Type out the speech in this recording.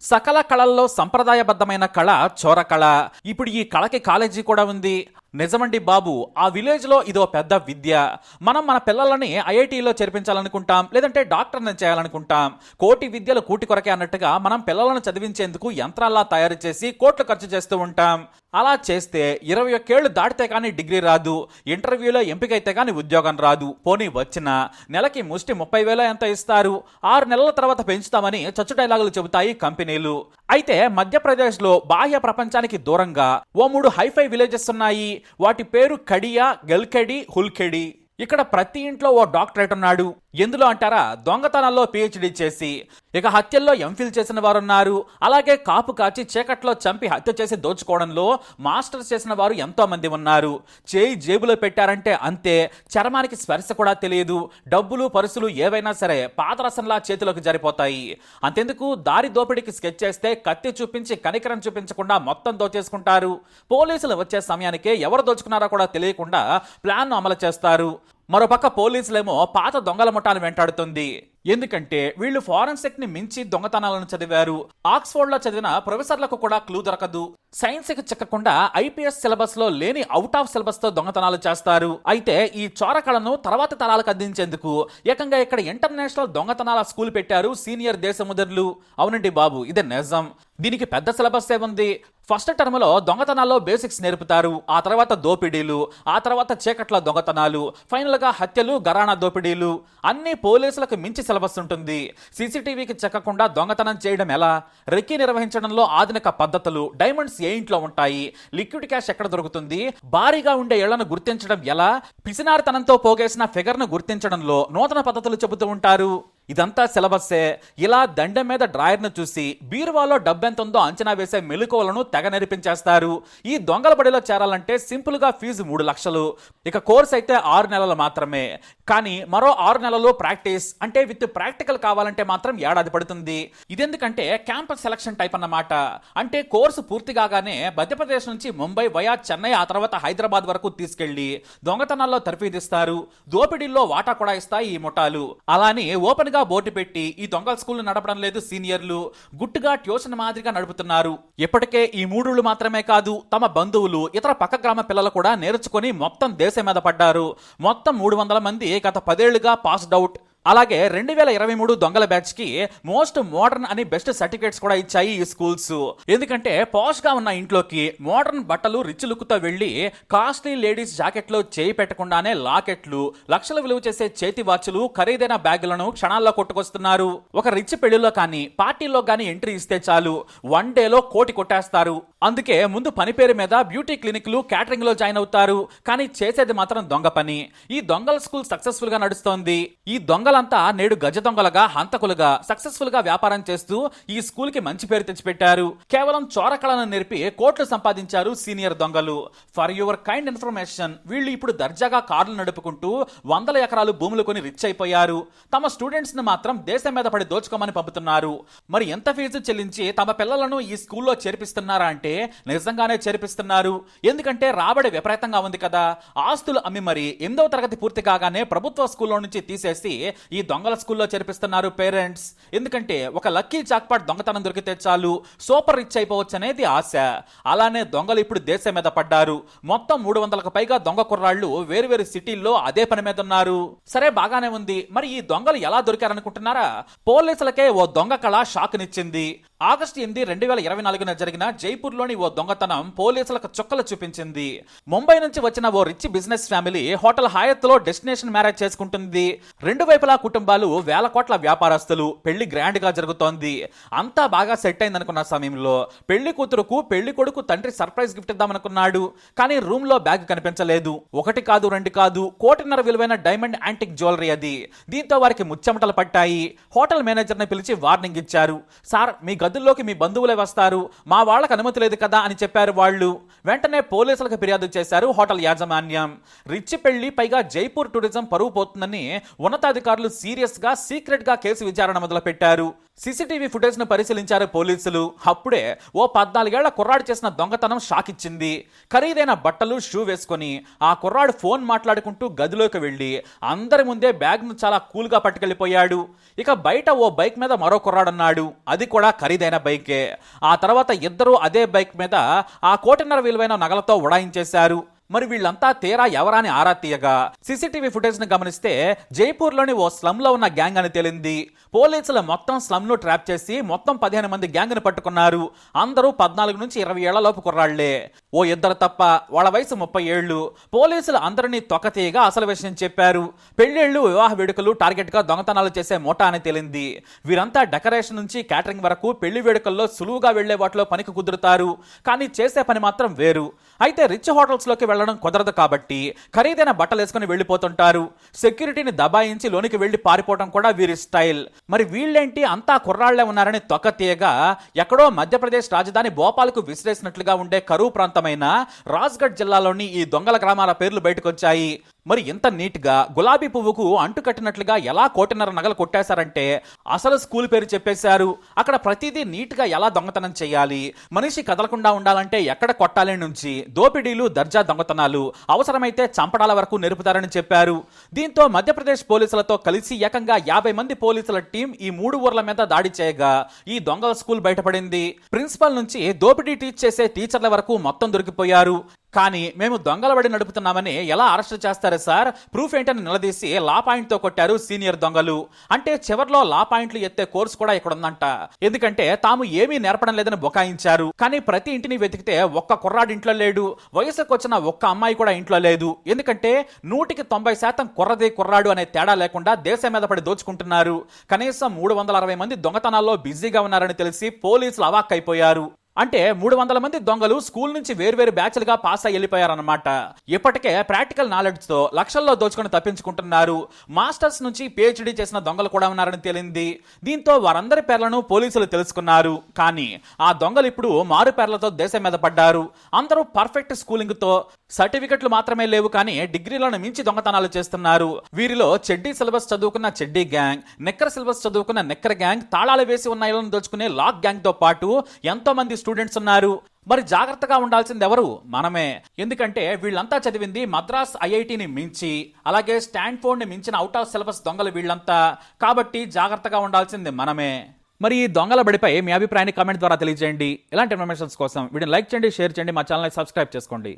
సకల కళల్లో సంప్రదాయబద్ధమైన కళ చోర కళ ఇప్పుడు ఈ కళకి కాలేజీ కూడా ఉంది. నిజమండి బాబు ఆ విలేజ్లో ఇదో పెద్ద విద్య. మనం మన పిల్లలని ఐఐటిలో చేర్పించాలనుకుంటాం లేదంటే డాక్టర్ని చేయాలనుకుంటాం. కోటి విద్యలు కూటి కొరకే అన్నట్టుగా మనం పిల్లలను చదివించేందుకు యంత్రాల్లా తయారు చేసి కోట్లు ఖర్చు చేస్తూ ఉంటాం. అలా చేస్తే ఇరవై ఒక్కేళ్ళు దాటితే కానీ డిగ్రీ రాదు ఇంటర్వ్యూలో ఎంపికైతే కానీ ఉద్యోగం రాదు. పోనీ వచ్చినా నెలకి ముష్టి ముప్పై వేల ఎంత ఇస్తారు? ఆరు నెలల తర్వాత పెంచుతామని చచ్చు డైలాగులు చెబుతాయి కంపెనీలు. అయితే మధ్యప్రదేశ్లో బాహ్య ప్రపంచానికి దూరంగా ఓ మూడు హైఫై విలేజెస్ ఉన్నాయి. వాటి పేరు కడియా గెల్కెడి హుల్కెడి. ఇక్కడ ప్రతి ఇంట్లో ఓ డాక్టరేట్ ఉన్నాడు. ఎందులో అంటారా? దొంగతనాల్లో పిహెచ్డి చేసి ఇక హత్యల్లో ఎంఫిల్ చేసిన వారు ఉన్నారు అలాగే కాపు కాచి చీకట్లో చంపి హత్య చేసి దోచుకోవడంలో మాస్టర్స్ చేసిన వారు ఎంతో మంది ఉన్నారు. చేయి జేబులో పెట్టారంటే అంతే. చర్మానికి స్పర్శ కూడా తెలియదు. డబ్బులు పరుసులు ఏవైనా సరే పాదరసంలా చేతిలోకి జరిపోతాయి. అంతెందుకు? దారి దోపిడీకి స్కెచ్ చేస్తే కత్తి చూపించి కనికరం చూపించకుండా మొత్తం దోచేసుకుంటారు. పోలీసులు వచ్చే సమయానికే ఎవరు దోచుకున్నారో కూడా తెలియకుండా ప్లాన్ను అమలు చేస్తారు. మరోపక్క పోలీసులేమో పాత దొంగల ముఠాను వెంటాడుతుంది. ఎందుకంటే వీళ్ళు ఫారెన్సిక్ని మించి దొంగతనాలను చదివారు. ఆక్స్ఫోర్డ్లో చదివిన ప్రొఫెసర్లకు కూడా క్లూ దొరకదు. సైన్స్కి చిక్కకుండా ఐపీఎస్ సిలబస్లో లేని అవుట్ ఆఫ్ సిలబస్తో దొంగతనాలు చేస్తారు. అయితే ఈ చోరకళను తర్వాత తరాలకు అందించేందుకు ఏకంగా ఇక్కడ ఇంటర్నేషనల్ దొంగతనాల స్కూల్ పెట్టారు సీనియర్ దేశముదర్లు. అవునండి బాబు ఇదే నిజం. దీనికి పెద్ద సిలబస్ ఏ ఉంది. ఫస్ట్ టర్మ్లో దొంగతనాల్లో బేసిక్స్ నేర్పుతారు. ఆ తర్వాత దోపిడీలు ఆ తర్వాత చీకట్ల దొంగతనాలు ఫైనల్గా హత్యలు గరాణా దోపిడీలు. అన్ని పోలీసులకు మించి సిలబస్ ఉంటుంది. సీసీటీవీకి చెక్కకుండా దొంగతనం చేయడం ఎలా? రెక్కి నిర్వహించడంలో ఆధునిక పద్ధతులు డైమండ్స్ ఏ ఇంట్లో ఉంటాయి? లిక్విడ్ క్యాష్ ఎక్కడ దొరుకుతుంది? భారీగా ఉండే ఇళ్ళను గుర్తించడం ఎలా? పిసినారితనంతో పోగేసిన ఫిగర్ను గుర్తించడంలో నూతన పద్ధతులు చెబుతూ ఉంటారు. ఇదంతా సిలబస్సే. ఇలా దండెం మీద డ్రాయర్ను చూసి బీరువాలో డబ్బెంత ఉందో అంచనా వేసే మెలకువలను తెగ నేర్పించేస్తారు. ఈ దొంగల బడిలో చేరాలంటే సింపుల్గా ఫీజు మూడు లక్షలు. ఇక కోర్స్ అయితే ఆరు నెలలు మాత్రమే. కానీ మరో ఆరు నెలలు ప్రాక్టీస్ అంటే విత్ ప్రాక్టికల్ కావాలంటే మాత్రం ఏడాది పడుతుంది. ఇదెందుకంటే క్యాంపస్ సెలక్షన్ టైప్ అన్నమాట. అంటే కోర్సు పూర్తి కాగానే మధ్యప్రదేశ్ నుంచి ముంబై వయా చెన్నై ఆ తర్వాత హైదరాబాద్ వరకు తీసుకెళ్ళి దొంగతనాల్లో తర్ఫీదిస్తారు. దోపిడీల్లో వాటా కూడా ఇస్తాయి ఈ ముఠాలు. అలానే ఓపెన్ గుట్టుగా బోర్డు పెట్టి ఈ దొంగల స్కూల్ నడపడం లేదు సీనియర్లు. గుట్టుగా ట్యూషన్ మాదిరిగా నడుపుతున్నారు. ఇప్పటికే ఈ మూడుళ్ళు మాత్రమే కాదు తమ బంధువులు ఇతర పక్క గ్రామ పిల్లలు కూడా నేర్చుకుని మొత్తం దేశం మీద పడ్డారు. మొత్తం మూడు వందల మంది గత పదేళ్ళుగా పాస్డ్ అవుట్ అలాగే రెండు వేల ఇరవై మూడు దొంగల బ్యాచ్కి మోస్ట్ మోడర్న్ అని బెస్ట్ సర్టిఫికేట్స్ కూడా ఇచ్చాయి ఈ స్కూల్స్. ఎందుకంటే పాష్గా ఉన్న ఇంట్లోకి మోడర్న్ బట్టలు రిచ్ లుక్తో వెళ్ళి కాస్ట్లీ లేడీస్ జాకెట్లో చేయి పెట్టకుండానే లాకెట్లు లక్షల విలువ చేసే చేతి వాచ్లు ఖరీదైన బ్యాగులను క్షణాల్లో కొట్టుకొస్తున్నారు. ఒక రిచ్ పెళ్ళిలో కానీ పార్టీలో కానీ ఎంట్రీ ఇస్తే చాలు. వన్ డేలో కోటి కొట్టేస్తారు. అందుకే ముందు పని పేరు మీద బ్యూటీ క్లినిక్లు క్యాటరింగ్లో జాయిన్ అవుతారు. కానీ చేసేది మాత్రం దొంగ పని. ఈ దొంగల స్కూల్ సక్సెస్ఫుల్గా నడుస్తోంది. ఈ దొంగలంతా నేడు గజ దొంగలుగా హంతకులుగా సక్సెస్ఫుల్గా వ్యాపారం చేస్తూ ఈ స్కూల్కి మంచి పేరు తెచ్చిపెట్టారు. కేవలం చోరకళను నేర్పి కోట్లు సంపాదించారు సీనియర్ దొంగలు. ఫర్ యువర్ కైండ్ ఇన్ఫర్మేషన్ వీళ్ళు ఇప్పుడు దర్జాగా కార్లు నడుపుకుంటూ వందల ఎకరాలు భూములు కొని రిచ్ అయిపోయారు. తమ స్టూడెంట్స్ని మాత్రం దేశం మీద పడి దోచుకోమని పంపుతున్నారు. మరి ఎంత ఫీజు చెల్లించి తమ పిల్లలను ఈ స్కూల్లో చేర్పిస్తున్నారా అంటే నిజంగానే చేర్పిస్తున్నారు. ఎందుకంటే రాబడి విపరీతంగా ఉంది కదా. ఆస్తులు అమ్మి మరి ఎనిమిదవ తరగతి పూర్తి కాగానే ప్రభుత్వ స్కూల్లో నుంచి తీసేసి ఈ దొంగల స్కూల్లో చేర్పిస్తున్నారు పేరెంట్స్. ఎందుకంటే ఒక లక్కీ చాక్పాట్ దొంగతనం దొరికితే చాలు సూపర్ రిచ్ అయిపోవచ్చు అనేది ఆశ. అలానే దొంగలు ఇప్పుడు దేశం మీద పడ్డారు. మొత్తం మూడు వందలకు పైగా దొంగ కుర్రాళ్ళు వేరువేరు సిటీల్లో అదే పని మీద ఉన్నారు. సరే బాగానే ఉంది. మరి ఈ దొంగలు ఎలా దొరికారనుకుంటున్నారా? పోలీసులకే ఓ దొంగ కళ షాక్నిచ్చింది. ఆగస్టు ఎనిమిది రెండు వేల ఇరవై నాలుగున జరిగిన జైపూర్లోని ఓ దొంగతనం పోలీసులకు చుక్కలు చూపించింది. ముంబై నుంచి వచ్చిన ఓ రిచ్ బిజినెస్ ఫ్యామిలీ హోటల్ హయత్లో డెస్టినేషన్ మ్యారేజ్ చేసుకుంటుంది. రెండు వైపులా కుటుంబాలు వేల కోట్ల వ్యాపారస్తులు. పెళ్ళి గ్రాండ్గా జరుగుతోంది. అంతా బాగా సెట్ అయిందనుకున్న సమయంలో పెళ్ళి కూతురుకు పెళ్ళి కొడుకు తండ్రి సర్ప్రైజ్ గిఫ్ట్ ఇద్దామనుకున్నాడు. కానీ రూమ్లో బ్యాగ్ కనిపించలేదు. ఒకటి కాదు రెండు కాదు కోటిన్నర విలువైన డైమండ్ యాంటిక్ జ్యువెలరీ అది. దీంతో వారికి ముచ్చెమటలు పట్టాయి. హోటల్ మేనేజర్ని పిలిచి వార్నింగ్ ఇచ్చారు. సార్ మీ గదుల్లోకి మీ బంధువులే వస్తారు మా వాళ్ళకి అనుమతి లేదు కదా అని చెప్పారు వాళ్ళు. వెంటనే పోలీసులకు ఫిర్యాదు చేశారు హోటల్ యాజమాన్యం. రిచ్ పెళ్ళి పైగా జైపూర్ టూరిజం పరువు పోతుందని ఉన్నతాధికారులు సీరియస్గా సీక్రెట్గా కేసు విచారణ మొదలుపెట్టారు. సీసీటీవీ ఫుటేజ్ను పరిశీలించారు పోలీసులు. అప్పుడే ఓ పద్నాలుగేళ్ళ కుర్రాడు చేసిన దొంగతనం షాక్ ఇచ్చింది ఖరీదైన బట్టలు షూ వేసుకొని ఆ కుర్రాడు ఫోన్ మాట్లాడుకుంటూ గదిలోకి వెళ్ళి అందరి ముందే బ్యాగ్ను చాలా కూల్గా పట్టుకెళ్ళిపోయాడు. ఇక బయట ఓ బైక్ మీద మరో కుర్రాడున్నాడు. అది కూడా ఖరీదైన బైకే. ఆ తర్వాత ఇద్దరూ అదే బైక్ మీద ఆ కోటిన్నర విలువైన నగలతో ఉడాయించేశారు. మరి వీళ్ళంతా తీరా ఎవరాని ఆరా తీయగా? సీసీటీవీ ఫుటేజ్ని గమనిస్తే జైపూర్లోని ఓ స్లమ్లో ఉన్న గ్యాంగ్ అని తేలింది. పోలీసులు మొత్తం స్లమ్ను ట్రాప్ చేసి మొత్తం పదిహేను మంది గ్యాంగ్ని పట్టుకున్నారు. అందరూ పద్నాలుగు నుంచి ఇరవై ఏళ్ళలోపు కుర్రాళ్ళే. ఓ ఇద్దరు తప్ప వాళ్ళ వయసు ముప్పై ఏళ్ళు పోలీసులు అందరినీ తొక్కతీయగా అసలు విషయం చెప్పారు. పెళ్ళిళ్ళు వివాహ వేడుకలు టార్గెట్గా దొంగతనాలు చేసే మోటా అని తేలింది. వీరంతా డెకరేషన్ నుంచి క్యాటరింగ్ వరకు పెళ్ళి వేడుకల్లో సులువుగా వెళ్ళే వాటిలో పనికి కుదురుతారు. కానీ చేసే పని మాత్రం వేరు. అయితే రిచ్ హోటల్స్లోకి వెళ్ళడం కుదరదు కాబట్టి ఖరీదైన బట్టలు వేసుకుని వెళ్ళిపోతుంటారు. సెక్యూరిటీని దబాయించి లోనికి వెళ్ళి పారిపోవడం కూడా వీరి స్టైల్. మరి వీళ్ళేంటి అంతా కుర్రాళ్ళే ఉన్నారని తొక్క తీయగా ఎక్కడో మధ్యప్రదేశ్ రాజధాని భోపాల్కు విసిరేసినట్లుగా ఉండే కరువు ప్రాంతమైన రాజ్గఢ్ జిల్లాలోని ఈ దొంగల గ్రామాల పేర్లు బయటకొచ్చాయి. మరి ఇంత నీట్గా గులాబీ పువ్వుకు అంటుకట్టినట్లుగా ఎలా కోటిన్నర నగలు కొట్టేశారంటే అసలు స్కూల్ పేరు చెప్పేశారు. అక్కడ ప్రతిదీ నీట్గా ఎలా దొంగతనం చేయాలి? మనిషి కదలకుండా ఉండాలంటే ఎక్కడ కొట్టాలి నుంచి? దోపిడీలు దర్జా దొంగతనాలు అవసరమైతే చంపడాల వరకు నేర్పుతారని చెప్పారు. దీంతో మధ్యప్రదేశ్ పోలీసులతో కలిసి ఏకంగా యాభై మంది పోలీసుల టీం ఈ మూడు ఊర్ల మీద దాడి చేయగా ఈ దొంగల స్కూల్ బయటపడింది. ప్రిన్సిపల్ నుంచి దోపిడీ టీచ్ చేసే టీచర్ల వరకు మొత్తం దొరికిపోయారు. కానీ మేము దొంగలబడి నడుపుతున్నామని ఎలా అరెస్ట్ చేస్తారు సార్? ప్రూఫ్ ఏంటని నిలదీసి లా పాయింట్తో కొట్టారు సీనియర్ దొంగలు. అంటే చివర్లో లా పాయింట్లు ఎత్తే కోర్సు కూడా ఇక్కడ ఉందంట ఎందుకంటే తాము ఏమీ నేర్పడం లేదని బొకాయించారు. కానీ ప్రతి ఇంటిని వెతికితే ఒక్క కుర్రాడు ఇంట్లో లేడు. వయసుకు వచ్చిన ఒక్క అమ్మాయి కూడా ఇంట్లో లేదు. ఎందుకంటే నూటికి తొంభై శాతం కుర్రదే కుర్రాడు అనే తేడా లేకుండా దేశం మీద పడి దోచుకుంటున్నారు. కనీసం మూడు వందల అరవై మంది దొంగతనాల్లో బిజీగా ఉన్నారని తెలిసి పోలీసులు అవాక్కైపోయారు. అంటే మూడు వందల మంది దొంగలు స్కూల్ నుంచి వేర్వేరు బ్యాచ్లుగా పాస్ అయి వెళ్ళిపోయారన్నమాట. ఇప్పటికే ప్రాక్టికల్ నాలెడ్జ్తో లక్షల్లో దోచుకొని తప్పించుకుంటున్నారు. మాస్టర్స్ నుంచి పిహెచ్డీ చేసిన దొంగలు కూడా ఉన్నారని తేలింది. దీంతో వారందరి పేర్లను పోలీసులు తెలుసుకున్నారు. కానీ ఆ దొంగలు ఇప్పుడు మారు పేర్లతో దేశం మీద పడ్డారు. అందరూ పర్ఫెక్ట్ స్కూలింగ్తో సర్టిఫికెట్లు మాత్రమే లేవు కానీ డిగ్రీలను మించి దొంగతనాలు చేస్తున్నారు. వీరిలో చెడ్డీ సిలబస్ చదువుకున్న చెడ్డీ గ్యాంగ్ నెక్కర సిలబస్ చదువుకున్న నెక్కర గ్యాంగ్ తాళాలు వేసి ఉన్న ఇళ్ళను దోచుకునే లాక్ గ్యాంగ్తో పాటు ఎంతో మంది స్టూడెంట్స్ ఉన్నారు. మరి జాగ్రత్తగా ఉండాల్సింది ఎవరు? మనమే. ఎందుకంటే వీళ్ళంతా చదివింది మద్రాస్ ఐఐటిని మించి అలాగే స్టాన్ఫోర్డ్ని మించిన అవుట్ ఆఫ్ సిలబస్ దొంగలు వీళ్ళంతా. కాబట్టి జాగ్రత్తగా ఉండాల్సింది మనమే. మరి ఈ దొంగల బడిపై మీ అభిప్రాయాన్ని కామెంట్ ద్వారా తెలియజేయండి. ఇలాంటి ఇన్ఫర్మేషన్స్ కోసం వీడియోని లైక్ చేయండి షేర్ చేయండి మా ఛానల్ని సబ్స్క్రైబ్ చేసుకోండి.